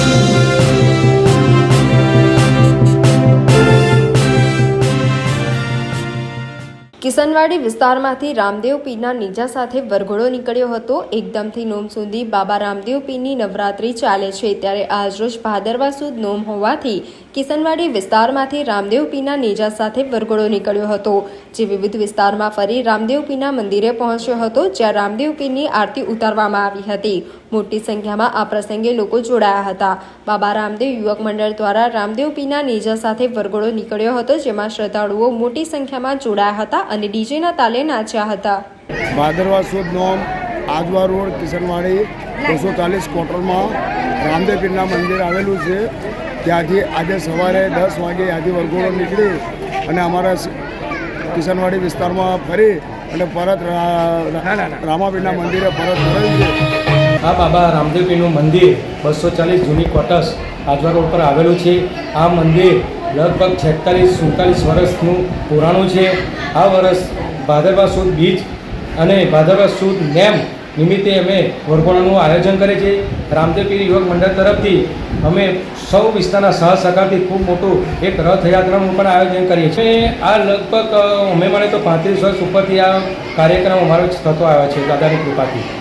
Thank you. કિસનવાડી વિસ્તારમાંથી રામદેવ પીરના નીજા સાથે વરઘોડો નીકળ્યો હતો. એકદમથી નોમ સુધી બાબા રામદેવ પીરની નવરાત્રી ચાલે છે. ત્યારે આજરોજ ભાદરવા સુદ નોમ હોવાથી કિસનવાડી વિસ્તારમાંથી રામદેવ પીરના નીજા સાથે વરઘોડો નીકળ્યો હતો. જે વિવિધ વિસ્તારમાં ફરી રામદેવ પીના મંદિરે પહોંચ્યો હતો, જ્યાં રામદેવ પીરની આરતી ઉતારવામાં આવી હતી. મોટી સંખ્યામાં આ પ્રસંગે લોકો જોડાયા હતા. બાબા રામદેવ યુવક મંડળ દ્વારા રામદેવ પીના નીજા સાથે વરઘોડો નીકળ્યો હતો, જેમાં શ્રદ્ધાળુઓ મોટી સંખ્યામાં જોડાયા હતા અને ડીજેના તાલે નાચ્યા હતા. ભાદરવા સુદ નોમ આજવા રોડ કિશનવાડી બસો ચાલીસ ક્વાર્ટરમાં રામદેવ પીરના મંદિર આવેલું છે. ત્યાંથી આજે સવારે દસ વાગે આજે વરઘોડો નીકળી અને અમારા કિશનવાડી વિસ્તારમાં ફરી અને પરત રામાપીરના મંદિરે પરત ફરેલ છે. આ બાબા રામદેવપીનું મંદિર બસો ચાલીસ જૂની ક્વાર્ટર્સ આજવા રોડ પર આવેલું છે. આ મંદિર લગભગ છેતાલીસ, સુડતાલીસ વર્ષનું પુરાણું છે. આ વર્ષ ભાદરવા સુદ બીજ અને ભાદરવા સુદ નેમ નિમિત્તે અમે વરઘોડાનું આયોજન કરે છે રામદેવપીર યુવક મંડળ તરફથી અમે સૌ વિસ્તારના સહ સહકારથી ખૂબ મોટું એક રથયાત્રાનું પણ આયોજન કરીએ છીએ. આ લગભગ અમે મને તો પાંત્રીસ વર્ષ ઉપરથી આ કાર્યક્રમ અમારો થતો આવ્યો છે. દાદાની કૃપાથી.